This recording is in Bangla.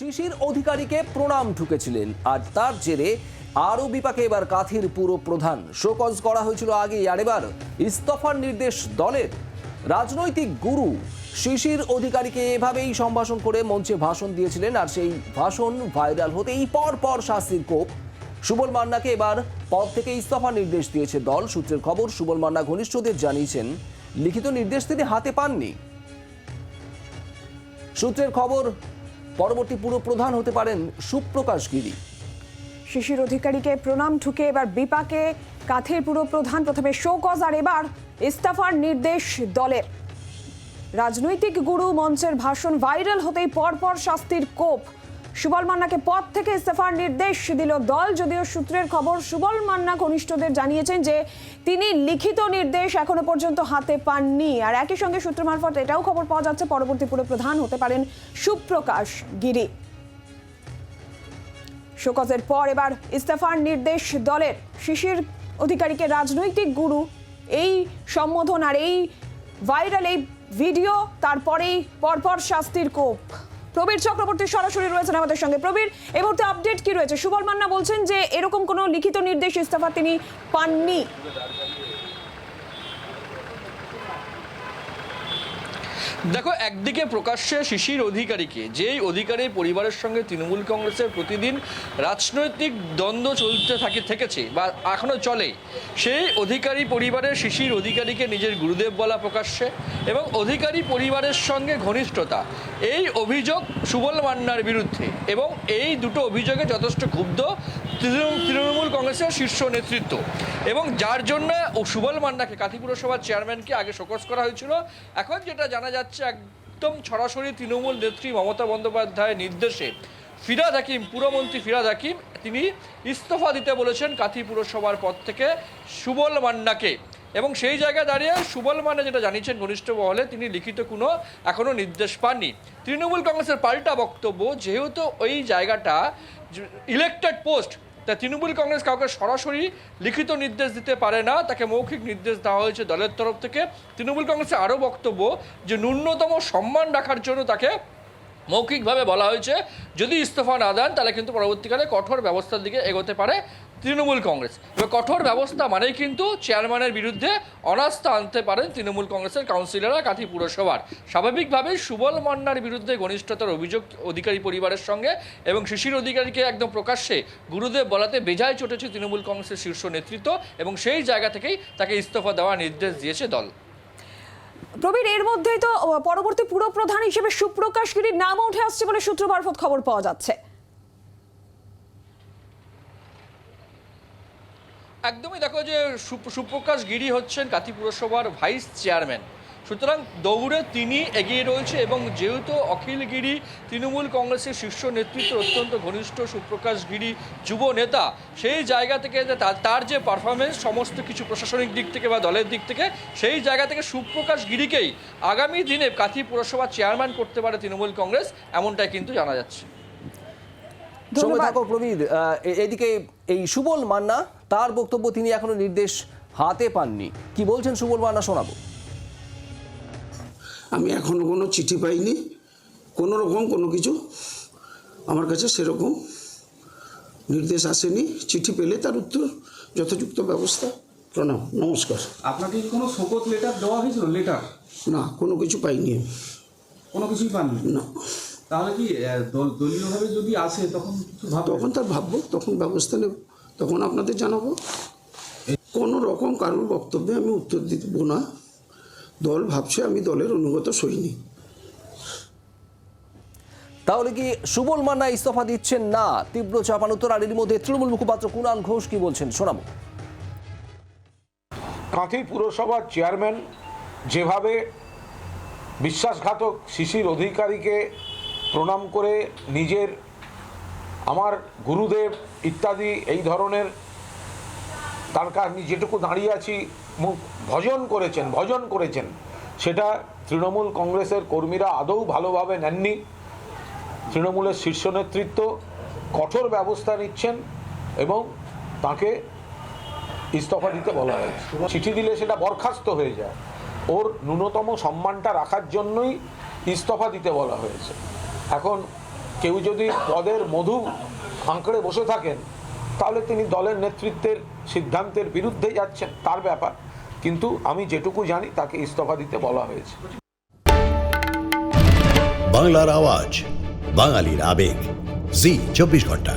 শিশির অধিকারীকে প্রণাম ঠুকেছিলেন। আর তার জেরে আরও বিপাকে এবার কাথির পুরো প্রধান। শোকজ করা হয়েছিল আগেই। আর এবার ইস্তফার নির্দেশ দলের রাজনৈতিক গুরু শিশির অধিকারীকে এভাবেই সম্ভাষণ করে মঞ্চে ভাষণ দিয়েছিলেন। আর সেই ভাষণ ভাইরাল হতেই পর পর শাস্তির কোপ। সুবল মান্নাকে এবার পদ থেকে ইস্তফা নির্দেশ দিয়েছে দল। সূত্রের খবর, সুবল মান্না ঘনিষ্ঠদের জানিয়েছেন, লিখিত নির্দেশ তিনি হাতে পাননি। সূত্রের খবর পরবর্তী পুরো প্রধান হতে পারেন সুপ্রকাশ গিরি। শিশির অধিকারীকে প্রণাম ঠুকে এবার বিপাকে, কাথের পুরো প্রধান প্রথমে শোকজ আর এবার ইস্তফার নির্দেশ দলের। রাজনৈতিক গুরু মঞ্চের ভাষণ ভাইরাল হতেই পরপর শাস্তির কোপ। সুবল মান্নাকে পদ থেকে ইস্তফার নির্দেশ দিল দল, যদিও সূত্রের খবর সুবল মান্না ঘনিষ্ঠদের জানিয়েছেন যে তিনি লিখিত নির্দেশ এখনও পর্যন্ত হাতে পাননি। আর একই সঙ্গে সূত্র মারফত এটাও খবর পাওয়া যাচ্ছে, পরবর্তী পুরো প্রধান হতে পারেন সুপ্রকাশ গিরি। শোকজের পর এবার ইস্তফার নির্দেশ দলের শিশির অধিকারীকে রাজনৈতিক গুরু। এই সম্বোধন আর এই ভাইরাল এই ভিডিও, তারপরেই পরপর শাস্তির কোপ। প্রবীর চক্রবর্তী সরাসরি রয়েছেন আমাদের সঙ্গে। প্রবীর এই মুহূর্তে আপডেট কি রয়েছে? সুবল মান্না বলছেন যে এরকম কোনো লিখিত নির্দেশ ইস্তফা তিনি পাননি। দেখো, একদিকে প্রকাশ্যে শিশির অধিকারীকে, যেই অধিকারীর পরিবারের সঙ্গে তৃণমূল কংগ্রেসের প্রতিদিন রাজনৈতিক দ্বন্দ্ব চলতে থাকে, থেকেছে বা এখনও চলে, সেই অধিকারী পরিবারের শিশির অধিকারীকে নিজের গুরুদেব বলা প্রকাশ্যে এবং অধিকারী পরিবারের সঙ্গে ঘনিষ্ঠতা, এই অভিযোগ সুবল মান্নার বিরুদ্ধে এবং এই দুটো অভিযোগে যথেষ্ট ক্ষুব্ধ তৃণমূল কংগ্রেসের শীর্ষ নেতৃত্ব এবং যার জন্য ও সুবল মান্নাকে, কাথি পুরসভার চেয়ারম্যানকে আগে শোকজ করা হয়েছিল। এখন যেটা জানা যাচ্ছে একদম সরাসরি তৃণমূল নেত্রী মমতা বন্দ্যোপাধ্যায়ের নির্দেশে ফিরাদ হাকিম পুরমন্ত্রী ফিরাদ হাকিম, তিনি ইস্তফা দিতে বলেছেন কাথি পুরসভার পদ থেকে সুবল মান্নাকে। এবং সেই জায়গায় দাঁড়িয়ে সুবল মান্না যেটা জানিয়েছেন ঘনিষ্ঠ মহলে, তিনি লিখিত কোনো এখনও নির্দেশ পাননি। তৃণমূল কংগ্রেসের পাল্টা বক্তব্য, যেহেতু ওই জায়গাটা ইলেকটেড পোস্ট তা তৃণমূল কংগ্রেস কাউকে সরাসরি লিখিত নির্দেশ দিতে পারে না, তাকে মৌখিক নির্দেশ দেওয়া হয়েছে দলের তরফ থেকে। তৃণমূল কংগ্রেসের আরও বক্তব্য যে ন্যূনতম সম্মান রাখার জন্য তাকে মৌখিকভাবে বলা হয়েছে। যদি ইস্তফা না দেন, তাহলে কিন্তু পরবর্তীকালে কঠোর ব্যবস্থার দিকে এগোতে পারে। তৃণমূল কংগ্রেস। এবার কঠোর ব্যবস্থা মানেই কিন্তু চেয়ারম্যানের বিরুদ্ধে অনাস্থা আনতে পারেন তৃণমূল কংগ্রেসের কাউন্সিলররা কাথি পুরসভার। স্বাভাবিকভাবেই সুবল মান্নার বিরুদ্ধে ঘনিষ্ঠতার অভিযোগ অধিকারী পরিবারের সঙ্গে এবং শিশির অধিকারীকে একদম প্রকাশ্যে গুরুদেব বলাতে বেজায় চটেছে তৃণমূল কংগ্রেসের শীর্ষ নেতৃত্ব এবং সেই জায়গা থেকেই তাকে ইস্তফা দেওয়ার নির্দেশ দিয়েছে দল। প্রবীর, এর মধ্যেই তো পরবর্তী পুরো প্রধান হিসেবে সুপ্রকাশ গিরির নামও উঠে আসছে বলে সূত্র মারফত খবর পাওয়া যাচ্ছে। একদমই দেখো যে সুপ- সুপ্রকাশ গিরি হচ্ছেন কাথি পুরসভার ভাইস চেয়ারম্যান। সুতরাং দৌড়ে তিনি এগিয়ে রয়েছে এবং যেহেতু অখিল গিরি তৃণমূল কংগ্রেসের শীর্ষ নেতৃত্ব অত্যন্ত ঘনিষ্ঠ সুপ্রকাশ গিরি যুব নেতা সেই জায়গা থেকে তার- তার যে পারফরমেন্স সমস্ত কিছু প্রশাসনিক দিক থেকে বা দলের দিক থেকে সেই জায়গা থেকে সুপ্রকাশ গিরিকেই আগামী দিনে কাথি পুরসভার চেয়ারম্যান করতে পারে তৃণমূল কংগ্রেস এমনটাই কিন্তু জানা যাচ্ছে। সঙ্গে ধন্যবাদ। থাকো প্রবীর এদিকে এই সুবল মান্না তার বক্তব্য তিনি এখনও নির্দেশ হাতে পাননি। কি বলছেন সুবল মান্না শোনাবো। আমি এখনও কোনো চিঠি পাইনি। কোনো রকম কোনো কিছু আমার কাছে সেরকম নির্দেশ আসেনি। চিঠি পেলে তার উত্তর যথাযুক্ত ব্যবস্থা। প্রণাম নমস্কার। আপনাকে কি কোনো শোকত লেটার দেওয়া হয়েছিল? লেটার না কোনো কিছু পাইনি আমি। কোনো কিছুই পাননি? না। তাহলে কি দলীয়ভাবে যদি আসে তখন কিছু তখন তার ভাববো তখন ব্যবস্থা নেব। তখন আপনাদের জানাব? কোনো রকম কারোর বক্তব্যে আমি উত্তর দিব না। দল ভাবছে আমি দলের অনুগত সৈনিক। তাহলে কি সুবল মান্না ইস্তফা দিচ্ছেন? না তীব্র চাপানুত্তর আর এর মধ্যে তৃণমূল মুখপাত্র কুণাল ঘোষ কি বলছেন? শোনাবো। কাঁথি পুরসভার চেয়ারম্যান যেভাবে বিশ্বাসঘাতক শিশির অধিকারীকে প্রণাম করে নিজের আমার গুরুদেব ইত্যাদি এই ধরনের তার আমি যেটুকু দাঁড়িয়ে আছি মুখ ভজন করেছেন ভজন করেছেন। সেটা তৃণমূল কংগ্রেসের কর্মীরা আদৌ ভালোভাবে নেননি। তৃণমূলের শীর্ষ নেতৃত্ব কঠোর ব্যবস্থা নিচ্ছেন এবং তাকে ইস্তফা দিতে বলা হয়েছে। চিঠি দিলে সেটা বরখাস্ত হয়ে যায়। ওর ন্যূনতম সম্মানটা রাখার জন্যই ইস্তফা দিতে বলা হয়েছে। এখন কেউ যদি পদের মধু আঁকড়ে বসে থাকেন, তাহলে তিনি দলের নেতৃত্বের সিদ্ধান্তের বিরুদ্ধে যাচ্ছেন, তার ব্যাপার। কিন্তু আমি যেটুকু জানি, তাকে ইস্তফা দিতে বলা হয়েছে। বাংলার আওয়াজ, বাঙালির আবেগ। জি, চব্বিশ ঘণ্টা।